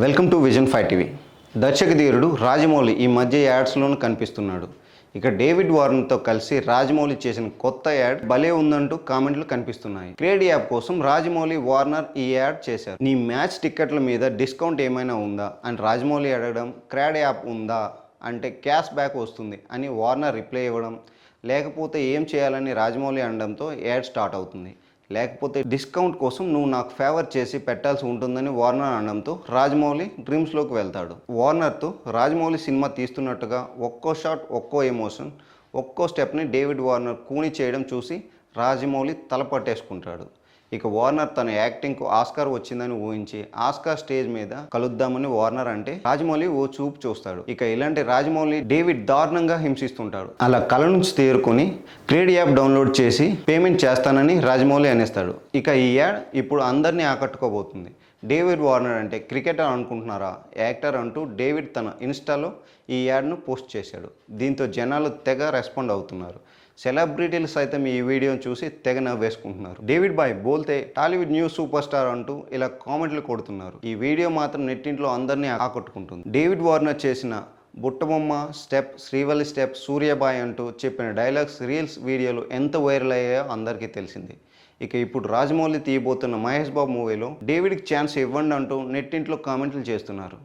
Welcome to vision five TV. దర్శక ధీరుడు రాజమౌళి ఈ మధ్య యాడ్స్లోనూ కనిపిస్తున్నాడు. ఇక డేవిడ్ వార్నర్తో కలిసి రాజమౌళి చేసిన కొత్త యాడ్ భలే ఉందంటూ కామెంట్లు కనిపిస్తున్నాయి. క్రేడ్ యాప్ కోసం రాజమౌళి వార్నర్ ఈ యాడ్ చేశారు. నీ మ్యాచ్ టిక్కెట్ల మీద డిస్కౌంట్ ఏమైనా ఉందా? అని రాజమౌళి అడగడం క్రాడ్ యాప్ ఉందా? అంటే క్యాష్ బ్యాక్ వస్తుంది అని వార్నర్ రిప్లై ఇవ్వడం లేకపోతే ఏం చేయాలని రాజమౌళి అనడంతో యాడ్ స్టార్ట్ అవుతుంది. లేకపోతే డిస్కౌంట్ కోసం నువ్వు నాకు ఫేవర్ చేసి పెట్టాల్సి ఉంటుందని వార్నర్ అనడంతో రాజమౌళి డ్రీమ్స్లోకి వెళ్తాడు. వార్నర్తో రాజమౌళి సినిమా తీస్తున్నట్టుగా ఒక్కో షాట్ ఒక్కో ఎమోషన్ ఒక్కో స్టెప్ని డేవిడ్ వార్నర్ కూని చేయడం చూసి రాజమౌళి తలపట్టేసుకుంటాడు. ఇక వార్నర్ తన యాక్టింగ్కు ఆస్కార్ వచ్చిందని ఊహించి ఆస్కార్ స్టేజ్ మీద కలుద్దామని వార్నర్ అంటే రాజమౌళి ఓ చూపు చూస్తాడు. ఇక ఇలాంటి రాజమౌళి డేవిడ్ దారుణంగా హింసిస్తుంటాడు. అలా కళ నుంచి తేరుకొని క్రేడ్ యాప్ డౌన్లోడ్ చేసి పేమెంట్ చేస్తానని రాజమౌళి అనేస్తాడు. ఇక ఈ యాడ్ ఇప్పుడు అందరినీ ఆకట్టుకోబోతుంది. డేవిడ్ వార్నర్ అంటే క్రికెటర్ అనుకుంటున్నారా? యాక్టర్ అంటూ డేవిడ్ తన ఇన్స్టాలో ఈ యాడ్ను పోస్ట్ చేశాడు. దీంతో జనాలు తెగ రెస్పాండ్ అవుతున్నారు. సెలబ్రిటీలు సైతం ఈ వీడియోని చూసి తెగ నవ్వేసుకుంటున్నారు. డేవిడ్ బాయ్ బోల్తే టాలీవుడ్ న్యూస్ సూపర్ స్టార్ అంటూ ఇలా కామెంట్లు కొడుతున్నారు. ఈ వీడియో మాత్రం నెట్టింట్లో అందరినీ ఆకట్టుకుంటుంది. డేవిడ్ వార్నర్ చేసిన బుట్టబొమ్మ స్టెప్ శ్రీవల్లి స్టెప్ సూర్యబాయ్ అంటూ చెప్పిన డైలాగ్స్ రీల్స్ వీడియోలు ఎంత వైరల్ అయ్యాయో అందరికీ తెలిసింది. ఇక ఇప్పుడు రాజమౌళి తీయబోతున్న మహేష్ బాబు మూవీలో డేవిడ్కి ఛాన్స్ ఇవ్వండి అంటూ నెట్టింట్లో కామెంట్లు చేస్తున్నారు.